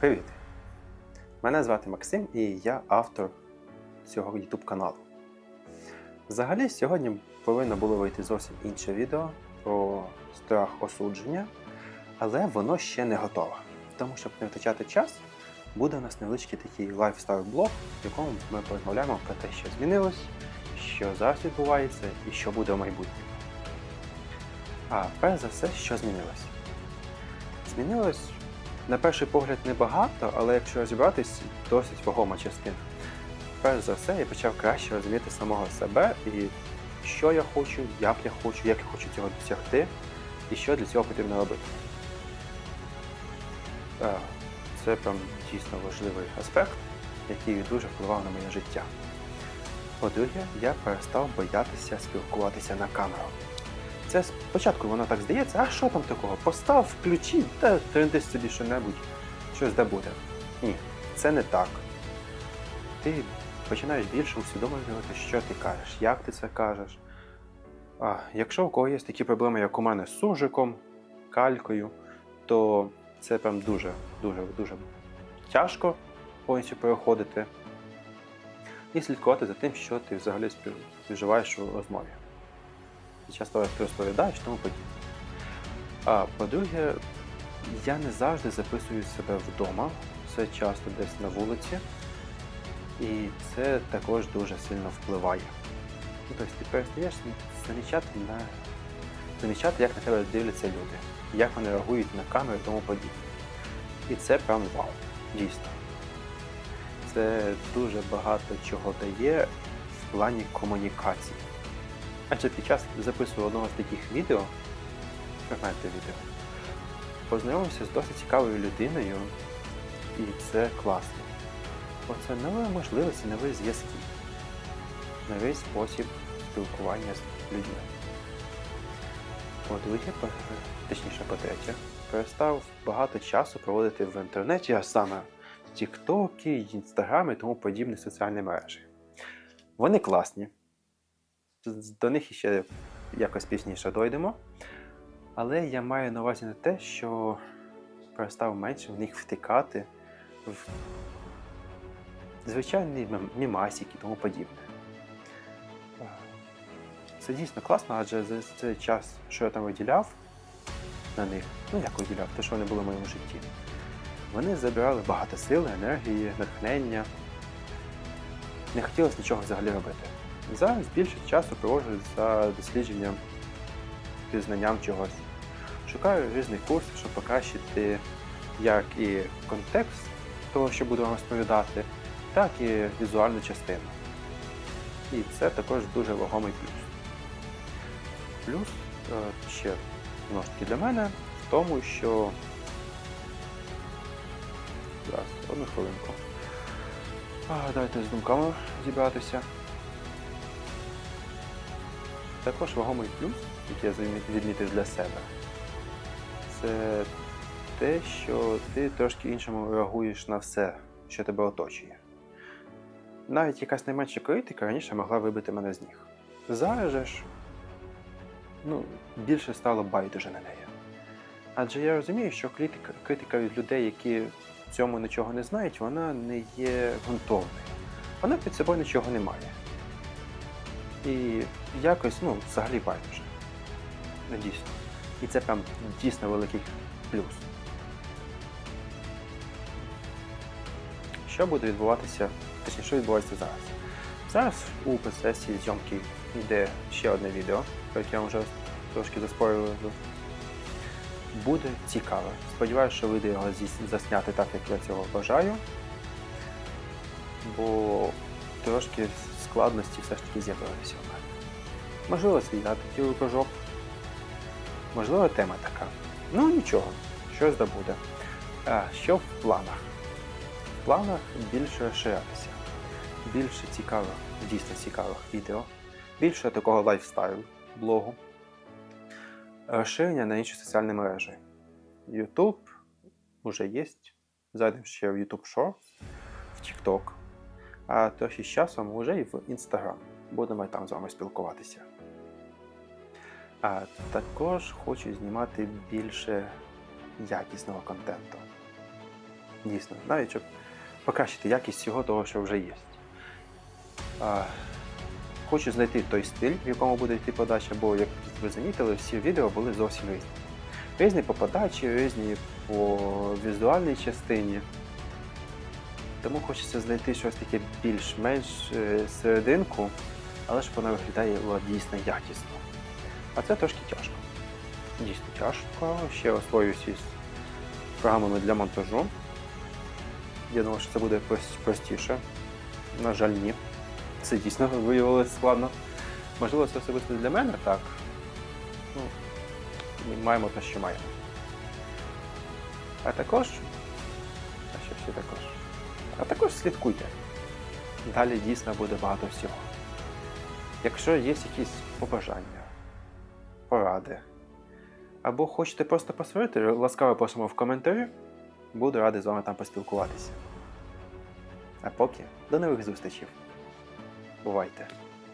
Привіт! Мене звати Максим і я автор цього YouTube каналу. Взагалі, сьогодні повинно було вийти зовсім інше відео про страх осудження, але воно ще не готове. Тому щоб не втрачати час, буде у нас невеличкий такий лайфстайл-блог, в якому ми порозмовляємо про те, що змінилось, що зараз відбувається і що буде в майбутньому. А перш за все, що змінилось? Змінилось на перший погляд небагато, але якщо розібратись, досить вагома частина. Перш за все, я почав краще розуміти самого себе і що я хочу, як я хочу, як я хочу цього досягти, і що для цього потрібно робити. Е, Це прям дійсно важливий аспект, який дуже впливав на моє життя. По-друге, я перестав боятися спілкуватися на камеру. Це спочатку воно так здається, а що там такого? Постав, включи, та тренди собі що-небудь, щось де. Ні, це не так. Ти починаєш більше усвідомлювати, що ти кажеш, як ти це кажеш. А якщо у кого є такі проблеми, як у мене з суржиком, калькою, то це прям дуже, дуже, тяжко повністю переходити і слідкувати за тим, що ти взагалі спів- співживаєш у розмові ти розповідаєш, тому подібне. А по-друге, я не завжди записую себе вдома, це часто десь на вулиці, і це також дуже сильно впливає. Ну, тобто ти перестаєш замічати, на... замічати, як на тебе дивляться люди, як вони реагують на камеру і тому подібне. І це прям вау, дійсно. Це дуже багато чого дає в плані комунікації. Адже під час запису одного з таких відео, фрагменти відео, познайомився з досить цікавою людиною, і це класно. Оце нові можливості, нові зв'язки, новий спосіб спілкування з людьми. По-друге, по- точніше, по-третє, перестав багато часу проводити в інтернеті, а саме Тіктоки, Інстаграм і тому подібні соціальні мережі. Вони класні, до них ще якось пізніше дойдемо. Але я маю на увазі не те, що перестав менше в них втикати в звичайні мімасики і тому подібне. Це дійсно класно, адже за цей час, що я там виділяв на них, ну як виділяв, те, що вони були в моєму житті, вони забирали багато сили, енергії, натхнення. Не хотілося нічого взагалі робити. Зараз більше часу проводжу за дослідженням пізнанням чогось. Шукаю різних курсів, щоб покращити як і контекст того, що буду вам розповідати, так і візуальну частину. І це також дуже вагомий плюс. Плюс е, ще таки для мене в тому, що. Зараз, одну хвилинку. А, Дайте з думками зібратися. Також вагомий плюс, який я відмітив для себе, це те, що ти трошки іншому реагуєш на все, що тебе оточує. Навіть якась найменша критика раніше могла вибити мене з ніг. Зараз же ж ну, більше стало байдуже на неї. Адже я розумію, що критика, критика від людей, які в цьому нічого не знають, вона не є ґрунтовною. Вона під собою нічого не має. І якось, ну, взагалі байдуже. Ну, дійсно. І це прям дійсно великий плюс. Що буде відбуватися, точніше, що відбувається зараз? Зараз у процесі зйомки йде ще одне відео, про яке я вже трошки заспорював. Буде цікаво. Сподіваюся, що вийде його засняти так, як я цього бажаю. Бо трошки складності все ж таки з'явилися у мене. Можливо, я такий рукожоп. Можливо, тема така. Ну нічого, щось да буде. А, що в планах? В планах більше розширятися. Більше цікавих, дійсно цікавих відео, більше такого лайфстайлу, блогу. Розширення на інші соціальні мережі. YouTube вже є. Зайдемо ще в YouTube Shorts, в TikTok. А трохи з часом вже і в Instagram. Будемо там з вами спілкуватися. А також хочу знімати більше якісного контенту. Дійсно, навіть щоб покращити якість всього того, що вже є. А, хочу знайти той стиль, в якому буде йти подача, бо, як ви замітили, всі відео були зовсім різні. Різні по подачі, різні по візуальній частині. Тому хочеться знайти щось таке більш-менш е, серединку, але щоб вона виглядала дійсно якісно. А це трошки тяжко. Дійсно тяжко. Ще освоююсь із програмами для монтажу. Я думав, що це буде простіше. На жаль, ні. Це дійсно виявилося складно. Можливо, це особисто для мене так. Ну, ми маємо те, що маємо. А також. А що всі також? А також слідкуйте. Далі дійсно буде багато всього. Якщо є якісь побажання, поради, або хочете просто посварити, ласкаво просимо в коментарі. Буду радий з вами там поспілкуватися. А поки до нових зустрічей. Бувайте!